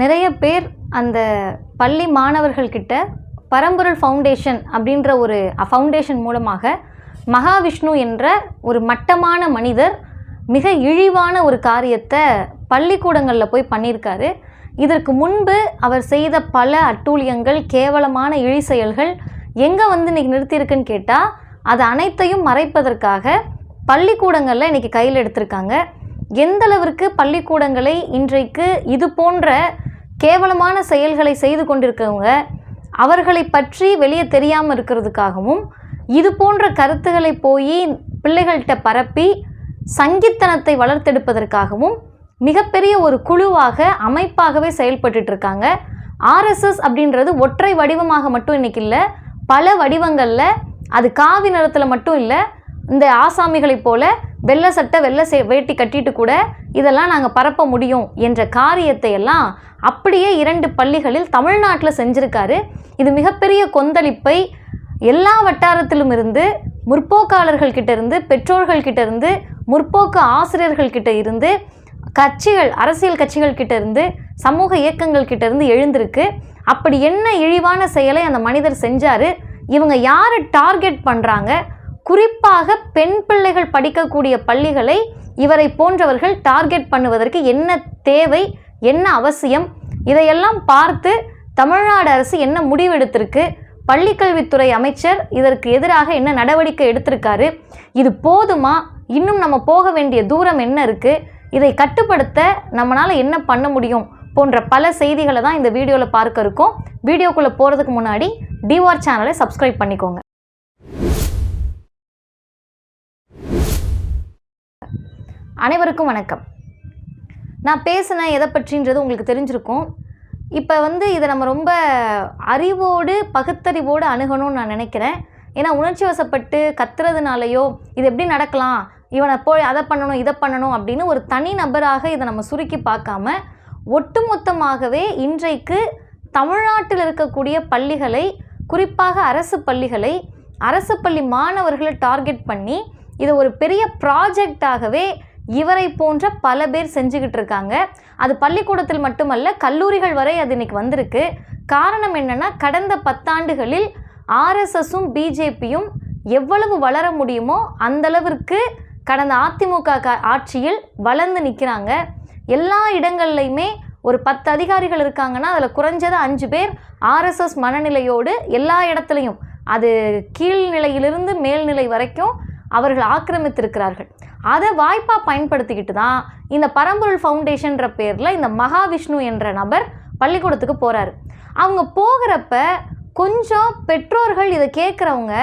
நிறைய பேர் அந்த பள்ளி மாணவர்கள்கிட்ட பரம்பொருள் ஃபவுண்டேஷன் அப்படின்ற ஒரு ஃபவுண்டேஷன் மூலமாக மகாவிஷ்ணு என்ற ஒரு மட்டமான மனிதர் மிக இழிவான ஒரு காரியத்தை பள்ளிக்கூடங்களில் போய் பண்ணியிருக்காரு. இதற்கு முன்பு அவர் செய்த பல அட்டூழியங்கள் கேவலமான இழி செயல்கள் எங்கே வந்து இன்றைக்கி நிறுத்தியிருக்குன்னு கேட்டால் அது அனைத்தையும் மறைப்பதற்காக பள்ளிக்கூடங்களில் இன்றைக்கி கையில் எடுத்திருக்காங்க. எந்த அளவிற்கு பள்ளிக்கூடங்களை இன்றைக்கு இது போன்ற கேவலமான செயல்களை செய்து கொண்டிருக்கவங்க அவர்களை பற்றி வெளியே தெரியாமல் இருக்கிறதுக்காகவும் இது போன்ற கருத்துக்களை போய் பிள்ளைகள்கிட்ட பரப்பி சங்கித்தனத்தை வளர்த்தெடுப்பதற்காகவும் மிகப்பெரிய ஒரு குழுவாக அமைப்பாகவே செயல்பட்டு இருக்காங்க ஆர்எஸ்எஸ் அப்படின்றது ஒற்றை வடிவமாக மட்டும் இன்னைக்கு இல்லை பல வடிவங்களில் அது காவி நிறத்தில் மட்டும் இல்லை இந்த ஆசாமிகளைப் போல வெள்ளை சட்டை வெள்ளை சே வேட்டி கட்டிட்டு கூட இதெல்லாம் நாங்கள் பரப்ப முடியும் என்ற காரியத்தை எல்லாம் அப்படியே இரண்டு பள்ளிகளில் தமிழ்நாட்டில் செஞ்சுருக்காரு. இது மிகப்பெரிய கொந்தளிப்பை எல்லா வட்டாரத்திலும் இருந்து முற்போக்காளர்கள் கிட்ட இருந்து பெற்றோர்கள் கிட்ட இருந்து முற்போக்கு ஆசிரியர்கள் கிட்ட இருந்து கட்சிகள் அரசியல் கட்சிகள் கிட்ட இருந்து சமூக இயக்கங்கள் கிட்ட இருந்து எழுந்திருக்கு. அப்படி என்ன இழிவான செயலை அந்த மனிதர் செஞ்சாரு? இவங்க யாரை டார்கெட் பண்ணுறாங்க குறிப்பாக பெண் பிள்ளைகள் படிக்கக்கூடிய பள்ளிகளை இவரை போன்றவர்கள் டார்கெட் பண்ணுவதற்கு என்ன தேவை என்ன அவசியம் இதையெல்லாம் பார்த்து தமிழ்நாடு அரசு என்ன முடிவெடுத்திருக்கு பள்ளிக்கல்வித்துறை அமைச்சர் இதற்கு எதிராக என்ன நடவடிக்கை எடுத்திருக்காரு இது போதுமா இன்னும் நம்ம போக வேண்டிய தூரம் என்ன இருக்குது இதை கட்டுப்படுத்த நம்மளால் என்ன பண்ண முடியும் போன்ற பல செய்திகளை தான் இந்த வீடியோவில் பார்க்க இருக்கோம். வீடியோக்குள்ளே போகிறதுக்கு முன்னாடி டிவார் சேனலை சப்ஸ்கிரைப் பண்ணிக்கோங்க. அனைவருக்கும் வணக்கம். நான் பேசினேன் எதை பற்றின்றது உங்களுக்கு தெரிஞ்சிருக்கும். இப்போ வந்து இதை நம்ம ரொம்ப அறிவோடு பகுத்தறிவோடு அணுகணும்னு நான் நினைக்கிறேன். ஏன்னா உணர்ச்சி வசப்பட்டு கத்துறதுனாலையோ இது எப்படி நடக்கலாம் இவனை போய் அதை பண்ணணும் இதை பண்ணணும் அப்படின்னு ஒரு தனி நபராக இதை நம்ம சுருக்கி பார்க்காம ஒட்டுமொத்தமாகவே இன்றைக்கு தமிழ்நாட்டில் இருக்கக்கூடிய பள்ளிகளை குறிப்பாக அரசு பள்ளிகளை அரசு பள்ளி மாணவர்களை டார்கெட் பண்ணி இதை ஒரு பெரிய ப்ராஜெக்டாகவே இவரை போன்ற பல பேர் செஞ்சுக்கிட்டு இருக்காங்க. அது பள்ளிக்கூடத்தில் மட்டுமல்ல கல்லூரிகள் வரை அது இன்னைக்கு வந்திருக்கு. காரணம் என்னன்னா கடந்த பத்தாண்டுகளில் ஆர்எஸ்எஸும் பிஜேபியும் எவ்வளவு வளர முடியுமோ அந்த அளவிற்கு கடந்த அதிமுக க- ஆட்சியில் வளர்ந்து நிற்கிறாங்க எல்லா இடங்கள்லையுமே ஒரு பத்து அதிகாரிகள் இருக்காங்கன்னா அதில் குறைஞ்சது அஞ்சு பேர் ஆர்எஸ்எஸ் மனநிலையோடு எல்லா இடத்துலையும். அது கீழ்நிலையிலிருந்து மேல்நிலை வரைக்கும் அவர்கள் ஆக்கிரமித்திருக்கிறார்கள். அதை வாய்ப்பாக பயன்படுத்திக்கிட்டு தான் இந்த பரம்பொருள் ஃபவுண்டேஷன்ற பேரில் இந்த மகாவிஷ்ணு என்ற நபர் பள்ளிக்கூடத்துக்கு போகிறாரு அவங்க போகிறப்ப கொஞ்சம் பெற்றோர்கள் இதை கேட்குறவங்க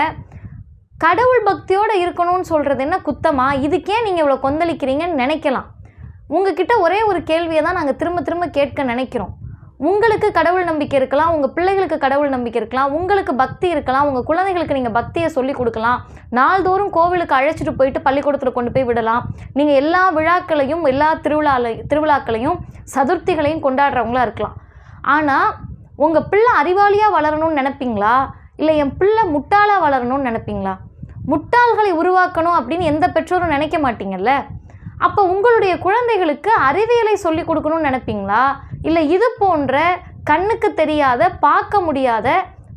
கடவுள் பக்தியோடு இருக்கணும்னு சொல்கிறது என்ன குத்தமா? இதுக்கே நீங்கள் இவ்வளோ கொந்தளிக்கிறீங்கன்னு நினைக்கலாம். உங்ககிட்ட ஒரே ஒரு கேள்வியை தான் நாங்கள் திரும்ப திரும்ப கேட்க நினைக்கிறோம். உங்களுக்கு கடவுள் நம்பிக்கை இருக்கலாம் உங்கள் பிள்ளைகளுக்கு கடவுள் நம்பிக்கை இருக்கலாம் உங்களுக்கு பக்தி இருக்கலாம் உங்கள் குழந்தைகளுக்கு நீங்கள் பக்தியை சொல்லி கொடுக்கலாம். நாள்தோறும் கோவிலுக்கு அழைச்சிட்டு போயிட்டு பள்ளிக்கூடத்தில் கொண்டு போய் விடலாம். நீங்கள் எல்லா விழாக்களையும் எல்லா திருவிழால திருவிழாக்களையும் சதுர்த்திகளையும் கொண்டாடுறவங்களா இருக்கலாம். ஆனால் உங்கள் பிள்ளை அறிவாளியாக வளரணும்னு நினைப்பீங்களா? இல்லை என் பிள்ளை முட்டாளாக வளரணும்னு நினைப்பீங்களா? முட்டாள்களை உருவாக்கணும் அப்படின்னு எந்த பெற்றோரும் நினைக்க மாட்டீங்கல்ல? அப்போ உங்களுடைய குழந்தைகளுக்கு அறிவியலை சொல்லி கொடுக்கணும்னு நினைப்பீங்களா? இல்லை இது போன்ற கண்ணுக்கு தெரியாத பார்க்க முடியாத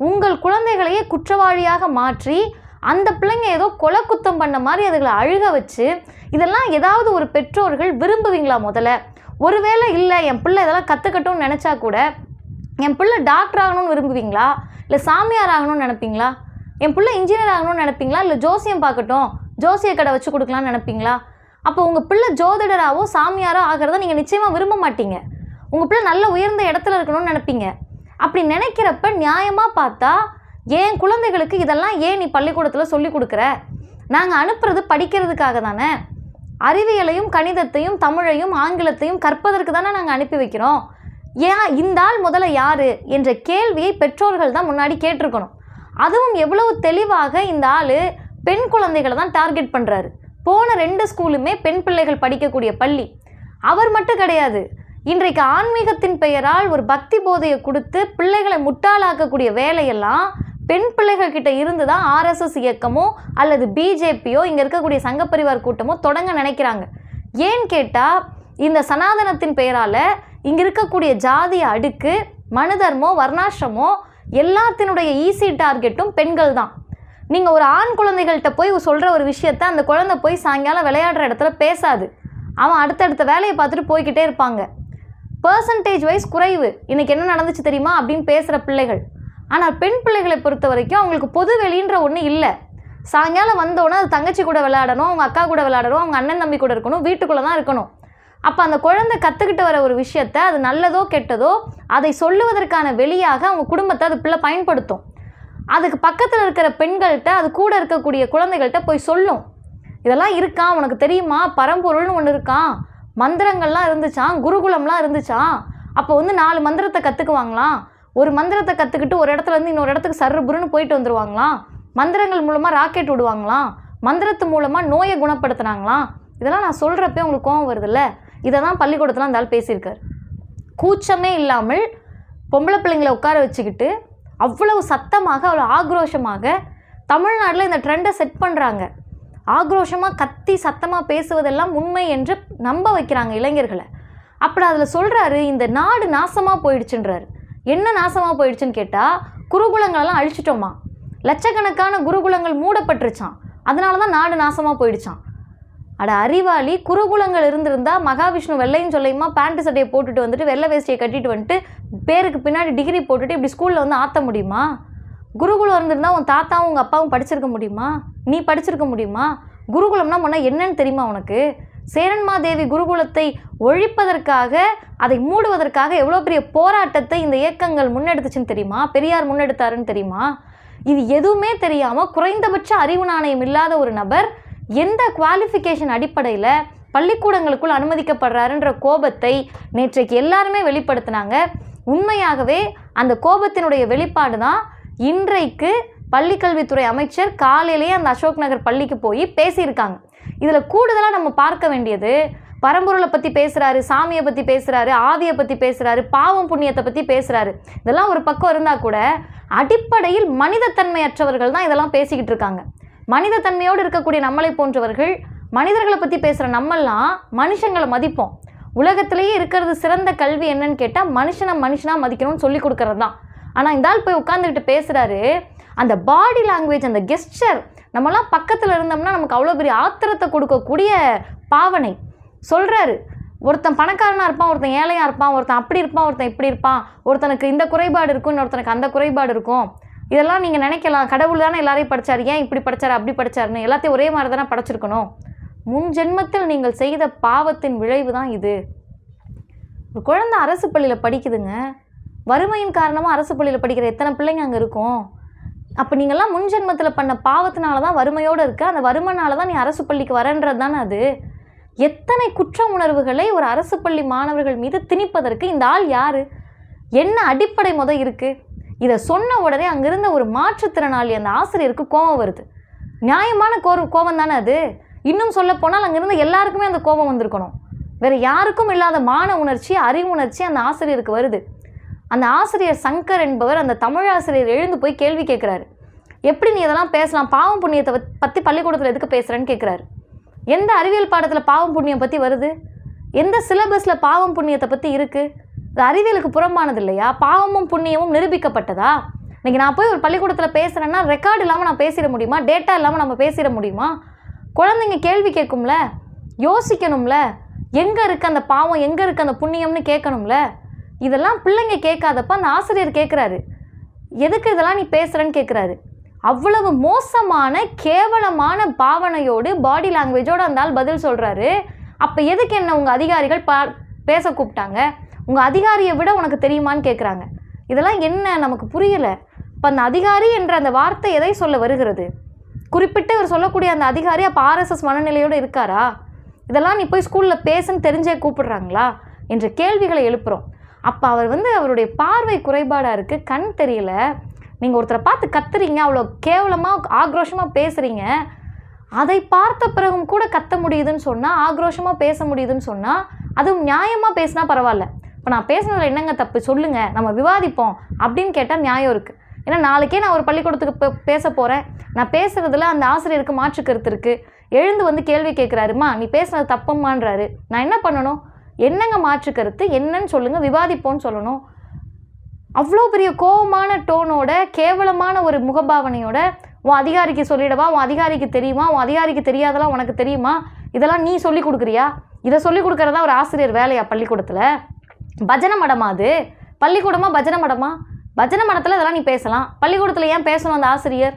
உங்கள் குழந்தைகளையே குற்றவாளியாக மாற்றி அந்த பிள்ளைங்க ஏதோ கொலை குத்தம் பண்ண மாதிரி அதுகளை அழுக வச்சு இதெல்லாம் ஏதாவது ஒரு பெற்றோர்கள் விரும்புவீங்களா முதல்ல? ஒருவேளை இல்லை என் பிள்ளை இதெல்லாம் கற்றுக்கட்டும்னு நினச்சா கூட என் பிள்ளை டாக்டர் ஆகணும்னு விரும்புவீங்களா? இல்லை சாமியார் ஆகணும்னு நினப்பீங்களா? என் பிள்ளை இன்ஜினியர் ஆகணும்னு நினைப்பீங்களா? இல்லை ஜோசியம் பார்க்கட்டும் ஜோசிய கடை வச்சு கொடுக்கலாம்னு நினைப்பீங்களா? அப்போ உங்கள் பிள்ளை ஜோதிடராகவோ சாமியாரோ ஆகிறத நீங்கள் நிச்சயமாக விரும்ப மாட்டீங்க. உங்கள் பிள்ளை நல்ல உயர்ந்த இடத்துல இருக்கணும்னு நினைப்பீங்க. அப்படி நினைக்கிறப்ப நியாயமாக பார்த்தா என் குழந்தைகளுக்கு இதெல்லாம் ஏன் நீ பள்ளிக்கூடத்தில் சொல்லி கொடுக்குற? நாங்கள் அனுப்புறது படிக்கிறதுக்காக தானே. அறிவியலையும் கணிதத்தையும் தமிழையும் ஆங்கிலத்தையும் கற்பதற்கு தானே நாங்கள் அனுப்பி வைக்கிறோம். ஏன் இந்த ஆள் முதல்ல யார்? என்ற கேள்வியை பெற்றோர்கள் தான் முன்னாடி கேட்டிருக்கணும். அதுவும் எவ்வளவு தெளிவாக இந்த ஆள் பெண் குழந்தைகளை தான் டார்கெட் பண்ணுறாரு போன ரெண்டு ஸ்கூலுமே பெண் பிள்ளைகள் படிக்கக்கூடிய பள்ளி. அவர் மட்டும் கிடையாது. இன்றைக்கு ஆன்மீகத்தின் பெயரால் ஒரு பக்தி போதையை கொடுத்து பிள்ளைகளை முட்டாளாக்கக்கூடிய வேலையெல்லாம் பெண் பிள்ளைகள் கிட்ட இருந்து தான் ஆர்எஸ்எஸ் இயக்கமோ அல்லது பிஜேபியோ இங்கே இருக்கக்கூடிய சங்கப்பரிவார் கூட்டமோ தொடங்க நினைக்கிறாங்க. ஏன்னு கேட்டால் இந்த சனாதனத்தின் பெயரால் இங்கே இருக்கக்கூடிய ஜாதிய அடுக்கு மனுதர்மோ வர்ணாசிரமோ எல்லாத்தினுடைய ஈஸி டார்கெட்டும் பெண்கள் தான். நீங்கள் ஒரு ஆண் குழந்தைகள்கிட்ட போய் சொல்கிற ஒரு விஷயத்த அந்த குழந்தை போய் சாயங்காலம் விளையாடுற இடத்துல பேசாது. அவன் அடுத்தடுத்த வேலையை பார்த்துட்டு போய்கிட்டே இருப்பாங்க. பர்சன்டேஜ் வைஸ் குறைவு. இன்னைக்கு என்ன நடந்துச்சு தெரியுமா? அப்படின்னு பேசுகிற பிள்ளைகள். ஆனால் பெண் பிள்ளைகளை பொறுத்த வரைக்கும் அவங்களுக்கு பொது வெளின்ற ஒன்று இல்லை. சாயங்காலம் வந்தோடனே அது தங்கச்சி கூட விளையாடணும் அவங்க அக்கா கூட விளையாடணும் அவங்க அண்ணன் தம்பி கூட இருக்கணும் வீட்டுக்குள்ளே தான் இருக்கணும். அப்போ அந்த குழந்தை கற்றுக்கிட்டு வர ஒரு விஷயத்த அது நல்லதோ கெட்டதோ அதை சொல்லுவதற்கான வெளியாக அவங்க குடும்பத்தை அது பிள்ளை பயன்படுத்தும். அதுக்கு பக்கத்தில் இருக்கிற பெண்கள்கிட்ட அது கூட இருக்கக்கூடிய குழந்தைகள்கிட்ட போய் சொல்லும். இதெல்லாம் இருக்கான் உனக்கு தெரியுமா? பரம்பொருள்னு ஒன்று இருக்கான் மந்திரங்கள்லாம் இருந்துச்சா குருகுலம்லாம் இருந்துச்சா அப்போ வந்து நாலு மந்திரத்தை கற்றுக்குவாங்களாம் ஒரு மந்திரத்தை கற்றுக்கிட்டு ஒரு இடத்துல இருந்து இன்னொரு இடத்துக்கு சர்ரு புருன்னு போயிட்டு வந்துடுவாங்களாம் மந்திரங்கள் மூலமாக ராக்கெட் விடுவாங்களாம்? மந்திரத்து மூலமாக நோயை குணப்படுத்துனாங்களாம்? இதெல்லாம் நான் சொல்கிறப்பே உங்களுக்கு கோவம் வருதுல்ல? இதை தான் பள்ளிக்கூடத்தில் அந்த ஆள் பேசியிருக்கார். கூச்சமே இல்லாமல் பொம்பளை பிள்ளைங்களை உட்கார வச்சுக்கிட்டு அவ்வளவு சத்தமாக அவ்வளோ ஆக்ரோஷமாக தமிழ்நாட்டில் இந்த ட்ரெண்டை செட் பண்ணுறாங்க ஆக்ரோஷமாக கத்தி சத்தமாக பேசுவதெல்லாம் உண்மை என்று நம்ப வைக்கிறாங்க இளைஞர்களை. அப்படி அதில் சொல்கிறாரு இந்த நாடு நாசமாக போயிடுச்சுன்றாரு. என்ன நாசமாக போயிடுச்சுன்னு கேட்டால் குருகுலங்களெல்லாம் அழிச்சிட்டோமா? லட்சக்கணக்கான குருகுலங்கள் மூடப்பட்டுருச்சான் அதனால தான் நாடு நாசமாக போயிடுச்சான் அட அறிவாளி குருகுலங்கள் இருந்திருந்தால் மகாவிஷ்ணு வெள்ளையும் சொல்லையுமா பேண்ட் சட்டையை போட்டுட்டு வந்துட்டு வெள்ளை வேஷ்டியை கட்டிட்டு வந்துட்டு பேருக்கு பின்னாடி டிகிரி போட்டுட்டு இப்படி ஸ்கூலில் வந்து ஆற்ற முடியுமா? குருகுலம் இருந்திருந்தா உன் தாத்தாவும் உங்கள் அப்பாவும் படிச்சிருக்க முடியுமா? நீ படிச்சிருக்க முடியுமா? குருகுலம்னா முன்ன என்னன்னு தெரியுமா உனக்கு? சேரன்மாதேவி குருகுலத்தை ஒழிப்பதற்காக அதை மூடுவதற்காக எவ்வளோ பெரிய போராட்டத்தை இந்த இயக்கங்கள் முன்னெடுத்துச்சுன்னு தெரியுமா? பெரியார் முன்னெடுத்தாருன்னு தெரியுமா? இது எதுவுமே தெரியாமல் குறைந்தபட்ச அறிவு நாணயம் இல்லாத ஒரு நபர் எந்த குவாலிஃபிகேஷன் அடிப்படையில் பள்ளிக்கூடங்களுக்குள் அனுமதிக்கப்படுறாருன்ற கோபத்தை நேற்றைக்கு எல்லாருமே வெளிப்படுத்தினாங்க. உண்மையாகவே அந்த கோபத்தினுடைய வெளிப்பாடு தான் இன்றைக்கு பள்ளிக்கல்வித்துறை அமைச்சர் காலையிலேயே அந்த அசோக் நகர் பள்ளிக்கு போய் பேசியிருக்காங்க. இதில் கூடுதலாக நம்ம பார்க்க வேண்டியது பரம்பொருளை பற்றி பேசுகிறாரு சாமியை பற்றி பேசுகிறாரு ஆவியை பற்றி பேசுகிறாரு பாவம் புண்ணியத்தை பற்றி பேசுகிறாரு இதெல்லாம் ஒரு பக்கம் இருந்தால் கூட அடிப்படையில் மனிதத்தன்மையற்றவர்கள் தான் இதெல்லாம் பேசிக்கிட்டு இருக்காங்க. மனிதத்தன்மையோடு இருக்கக்கூடிய நம்மளை போன்றவர்கள் மனிதர்களை பற்றி பேசுகிற நம்மெல்லாம் மனுஷங்களை மதிப்போம். உலகத்திலேயே இருக்கிறது சிறந்த கல்வி என்னன்னு கேட்டால் மனுஷனை மனுஷனாக மதிக்கணும்னு சொல்லி கொடுக்கறது தான் ஆனால் இந்த ஆள் போய் உட்காந்துக்கிட்டு பேசுகிறாரு அந்த பாடி லாங்குவேஜ் அந்த கெஸ்டர் நம்மலாம் பக்கத்தில் இருந்தோம்னா நமக்கு அவ்வளோ பெரிய ஆத்திரத்தை கொடுக்கக்கூடிய பாவனை. சொல்கிறாரு ஒருத்தன் பணக்காரனாக இருப்பான் ஒருத்தன் ஏழையாக இருப்பான் ஒருத்தன் அப்படி இருப்பான் ஒருத்தன் இப்படி இருப்பான். ஒருத்தனுக்கு இந்த குறைபாடு இருக்கும் இன்னொருத்தனுக்கு அந்த குறைபாடு இருக்கும். இதெல்லாம் நீங்கள் நினைக்கலாம். கடவுள் தானே எல்லாரையும் படிச்சார். ஏன் இப்படி படிச்சார் அப்படி படிச்சாருன்னு எல்லாத்தையும் ஒரே மாதிரி தானே படைச்சிருக்கணும். முன் ஜென்மத்தில் நீங்கள் செய்த பாவத்தின் விளைவு தான் இது. ஒரு குழந்தை அரசு பள்ளியில் படிக்குதுங்க. வறுமையின் காரணமாக அரசு பள்ளியில் படிக்கிற எத்தனை பிள்ளைங்க அங்கே இருக்கும்? அப்போ நீங்கள்லாம் முன் ஜென்மத்தில் பண்ண பாவத்தினால தான் வறுமையோடு இருக்க அந்த வறுமைனால தான் நீ அரசு பள்ளிக்கு வரன்றது தானே அது? எத்தனை குற்ற உணர்வுகளை ஒரு அரசு பள்ளி மாணவர்கள் மீது திணிப்பதற்கு இந்த ஆள் யார்? என்ன அடிப்படை முத இருக்குது இதை சொன்ன உடனே அங்கிருந்த ஒரு மாற்றுத்திறனாளி அந்த ஆசிரியருக்கு கோபம் வருது. நியாயமான கோ கோபம் தானே அது? இன்னும் சொல்ல போனால் அங்கிருந்து எல்லாருக்குமே அந்த கோபம் வந்திருக்கணும். வேறு யாருக்கும் இல்லாத மான உணர்ச்சி அறிவு உணர்ச்சி அந்த ஆசிரியருக்கு வருது. அந்த ஆசிரியர் சங்கர் என்பவர் அந்த தமிழ் ஆசிரியர் எழுந்து போய் கேள்வி கேட்குறாரு. எப்படி நீ இதெல்லாம் பேசலாம்? பாவம் புண்ணியத்தை பற்றி பள்ளிக்கூடத்தில் எதுக்கு பேசுகிறேன்னு கேட்குறாரு எந்த அறிவியல் பாடத்தில் பாவம் புண்ணியம் பற்றி வருது? எந்த சிலபஸில் பாவம் புண்ணியத்தை பற்றி இருக்குது இது அறிவியலுக்கு புறம்பானது இல்லையா? பாவமும் புண்ணியமும் நிரூபிக்கப்பட்டதா? இன்றைக்கி நான் போய் ஒரு பள்ளிக்கூடத்தில் பேசுகிறேன்னா ரெக்கார்டு இல்லாமல் நான் பேசிட முடியுமா? டேட்டா இல்லாமல் நம்ம பேசிட முடியுமா? குழந்தைங்க கேள்வி கேட்கும்ல? யோசிக்கணும்ல? எங்கே இருக்குது அந்த பாவம்? எங்கே இருக்குது அந்த புண்ணியம்னு கேட்கணும்ல? இதெல்லாம் பிள்ளைங்க கேட்காதப்ப அந்த ஆசிரியர் கேட்குறாரு எதுக்கு இதெல்லாம் நீ பேசுகிறேன்னு கேட்குறாரு அவ்வளவு மோசமான கேவலமான பாவனையோடு பாடி லாங்குவேஜோடு அந்த ஆள் பதில் சொல்கிறாரு அப்போ எதுக்கு என்ன உங்கள் அதிகாரிகள் பா பேச கூப்பிட்டாங்க? உங்கள் அதிகாரியை விட உனக்கு தெரியுமான்னு கேட்குறாங்க இதெல்லாம் என்ன நமக்கு புரியலை. இப்போ அந்த அதிகாரி என்ற அந்த வார்த்தை எதை சொல்ல வருகிறது? குறிப்பிட்டு இவர் சொல்லக்கூடிய அந்த அதிகாரி அப்போ ஆர்எஸ்எஸ் மனநிலையோடு இருக்காரா? இதெல்லாம் நீ போய் ஸ்கூலில் பேசுன்னு தெரிஞ்சே கூப்பிடுறாங்களா? என்ற கேள்விகளை எழுப்புகிறோம் அப்போ அவர் வந்து அவருடைய பார்வை குறைபாடாக இருக்குது கண் தெரியல. நீங்கள் ஒருத்தரை பார்த்து கத்துறீங்க அவ்வளோ கேவலமாக ஆக்ரோஷமாக பேசுகிறீங்க அதை பார்த்த பிறகும் கூட கத்த முடியுதுன்னு சொன்னால் ஆக்ரோஷமாக பேச முடியுதுன்னு சொன்னால் அதுவும் நியாயமாக பேசினா பரவாயில்ல. இப்போ நான் பேசுனதில் என்னங்க தப்பு? சொல்லுங்கள் நம்ம விவாதிப்போம் அப்படின்னு கேட்டால் நியாயம் இருக்குது ஏன்னா நாளைக்கே நான் ஒரு பள்ளிக்கூடத்துக்கு பேச போகிறேன் நான் பேசுகிறதுல அந்த ஆசிரியருக்கு மாற்று கருத்து இருக்குது எழுந்து வந்து கேள்வி கேட்குறாருமா நீ பேசுனது தப்பம்மான்றாரு. நான் என்ன பண்ணணும்? என்னங்க மாற்று கருத்து? என்னன்னு சொல்லுங்கள் விவாதிப்போன்னு சொல்லணும். அவ்வளோ பெரிய கோவமான டோனோட கேவலமான ஒரு முகபாவனையோட உன் அதிகாரிக்கு சொல்லிடவா? உன் அதிகாரிக்கு தெரியுமா? உன் அதிகாரிக்கு தெரியாதெல்லாம் உனக்கு தெரியுமா? இதெல்லாம் நீ சொல்லி கொடுக்குறியா? இதை சொல்லி கொடுக்குறதா ஒரு ஆசிரியர் வேலையா பள்ளிக்கூடத்தில்? பஜனை மடமா அது? பள்ளிக்கூடமா பஜனை மடமா? பஜனை மடத்தில் இதெல்லாம் நீ பேசலாம். பள்ளிக்கூடத்தில் ஏன் பேசணும் அந்த ஆசிரியர்?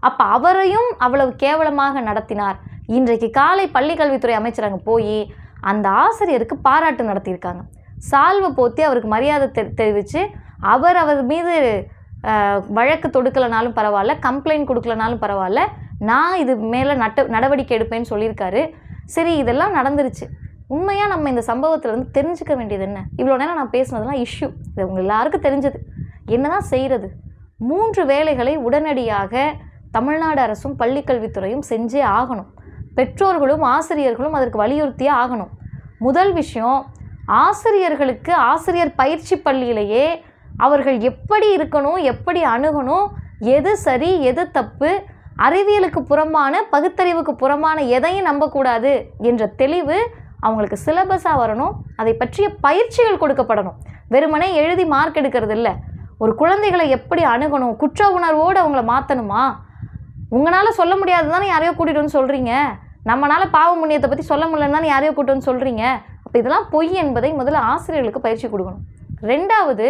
அப்போ அவரையும் அவ்வளவு கேவலமாக நடத்தினார். இன்றைக்கு காலை பள்ளிக்கல்வித்துறை அமைச்சரங்க போய் அந்த ஆசிரியருக்கு பாராட்டு நடத்தியிருக்காங்க. சால்வை போத்தி அவருக்கு மரியாதை தெ தெரிவித்து அவர் அவர் மீது வழக்கு தொடுக்கலனாலும் பரவாயில்ல கம்ப்ளைண்ட் கொடுக்கலனாலும் பரவாயில்ல நான் இது மேலே நட்ட நடவடிக்கை எடுப்பேன்னு சொல்லியிருக்காரு. சரி இதெல்லாம் நடந்துருச்சு. உண்மையாக நம்ம இந்த சம்பவத்திலேருந்து தெரிஞ்சுக்க வேண்டியது என்ன? இவ்வளோ நேரம் நான் பேசுனதெல்லாம் இஷ்யூ இது உங்கள் எல்லாருக்கும் தெரிஞ்சது. என்ன தான் செய்கிறது மூன்று வேலைகளை உடனடியாக தமிழ்நாடு அரசும் பள்ளிக்கல்வித்துறையும் செஞ்சே ஆகணும். பெற்றோர்களும் ஆசிரியர்களும் அதற்கு வலியுறுத்தியே ஆகணும். முதல் விஷயம் ஆசிரியர்களுக்கு ஆசிரியர் பயிற்சி பள்ளியிலேயே அவர்கள் எப்படி இருக்கணும் எப்படி அணுகணும் எது சரி எது தப்பு அறிவியலுக்கு புறம்பான பகுத்தறிவுக்கு புறம்பான எதையும் நம்பக்கூடாது என்ற தெளிவு அவங்களுக்கு சிலபஸாக வரணும். அதை பற்றிய பயிற்சிகள் கொடுக்கப்படணும். வெறுமனே எழுதி மார்க் எடுக்கிறது இல்லை ஒரு குழந்தைகளை எப்படி அணுகணும்? குற்ற உணர்வோடு அவங்கள மாற்றணுமா உங்களால் சொல்ல முடியாது தானே யாரையோ கூட்டிகிட்டு வந்து சொல்கிறீங்க நம்மளால் பாவ முன்னியத்தை பற்றி சொல்ல முடியலன்னு தானே யாரையோ கூட்டிட்டு வந்து சொல்கிறீங்க அப்போ இதெல்லாம் பொய் என்பதை முதல்ல ஆசிரியர்களுக்கு பயிற்சி கொடுக்கணும். ரெண்டாவது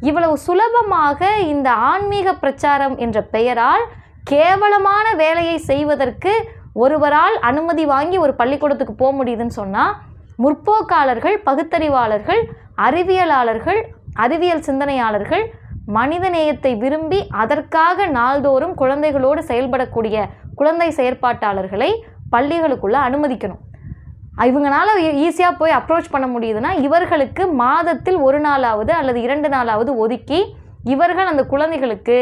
இவ்வளவு சுலபமாக இந்த ஆன்மீக பிரச்சாரம் என்ற பெயரால் கேவலமான வேலையை செய்வதற்கு ஒருவரால் அனுமதி வாங்கி ஒரு பள்ளிக்கூடத்துக்கு போக முடியுதுன்னு சொன்னால் முற்போக்காளர்கள் பகுத்தறிவாளர்கள் அறிவியலாளர்கள் அறிவியல் சிந்தனையாளர்கள் மனிதநேயத்தை விரும்பி அதற்காக நாள்தோறும் குழந்தைகளோடு செயல்படக்கூடிய குழந்தை செயற்பாட்டாளர்களை பள்ளிகளுக்குள்ளே அனுமதிக்கணும். இவங்களால ஈஸியாக போய் அப்ரோச் பண்ண முடியுதுன்னா இவர்களுக்கு மாதத்தில் ஒரு நாளாவது அல்லது இரண்டு நாளாவது ஒதுக்கி இவர்கள் அந்த குழந்தைகளுக்கு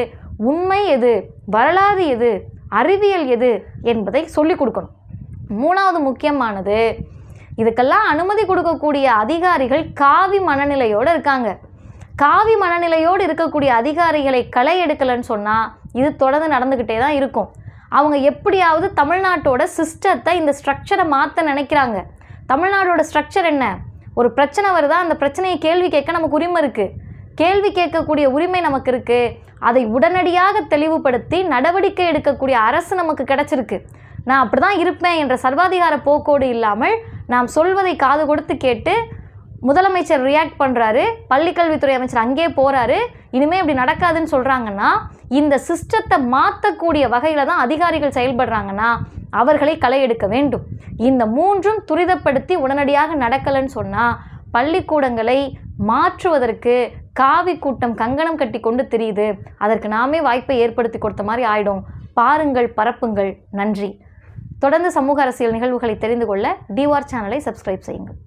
உண்மை எது வரலாறு எது அறிவியல் எது என்பதை சொல்லிக் கொடுக்கணும். மூணாவது முக்கியமானது இதுக்கெல்லாம் அனுமதி கொடுக்கக்கூடிய அதிகாரிகள் காவி மனநிலையோடு இருக்காங்க. காவி மனநிலையோடு இருக்கக்கூடிய அதிகாரிகளை களை எடுக்கலைன்னு சொன்னால் இது தொடர்ந்து நடந்துக்கிட்டே தான் இருக்கும். அவங்க எப்படியாவது தமிழ்நாட்டோட சிஸ்டத்தை இந்த ஸ்ட்ரக்சரை மாற்ற நினைக்கிறாங்க. தமிழ்நாடோட ஸ்ட்ரக்சர் என்ன? ஒரு பிரச்சனை வருதா? அந்த பிரச்சனையை கேள்வி கேட்க நமக்கு உரிமை இருக்குது கேள்வி கேட்கக்கூடிய உரிமை நமக்கு இருக்குது அதை உடனடியாக தெளிவுபடுத்தி நடவடிக்கை எடுக்கக்கூடிய அரசு நமக்கு கிடைச்சிருக்கு. நான் அப்படி தான் இருப்பேன் என்ற சர்வாதிகார போக்கோடு இல்லாமல் நாம் சொல்வதை காது கொடுத்து கேட்டு முதலமைச்சர் ரியாக்ட் பண்ணுறாரு பள்ளிக்கல்வித்துறை அமைச்சர் அங்கே போகிறாரு இனிமேல் இப்படி நடக்காதுன்னு சொல்கிறாங்கன்னா இந்த சிஸ்டத்தை மாற்றக்கூடிய வகையில் தான் அதிகாரிகள் செயல்படுறாங்கன்னா அவர்களை களை எடுக்க வேண்டும். இந்த மூன்றும் துரிதப்படுத்தி உடனடியாக நடக்கலைன்னு சொன்னால் பள்ளிக்கூடங்களை மாற்றுவதற்கு காவி கூட்டம் கங்கணம் கட்டி கொண்டு தெரியுது. அதற்கு நாமே வாய்ப்பை ஏற்படுத்தி கொடுத்த மாதிரி ஆயிடும். பாருங்கள் பரப்புங்கள். நன்றி. தொடர்ந்து சமூக அரசியல் நிகழ்வுகளை தெரிந்து கொள்ள டிவார் சேனலை சப்ஸ்கிரைப் செய்யுங்கள்.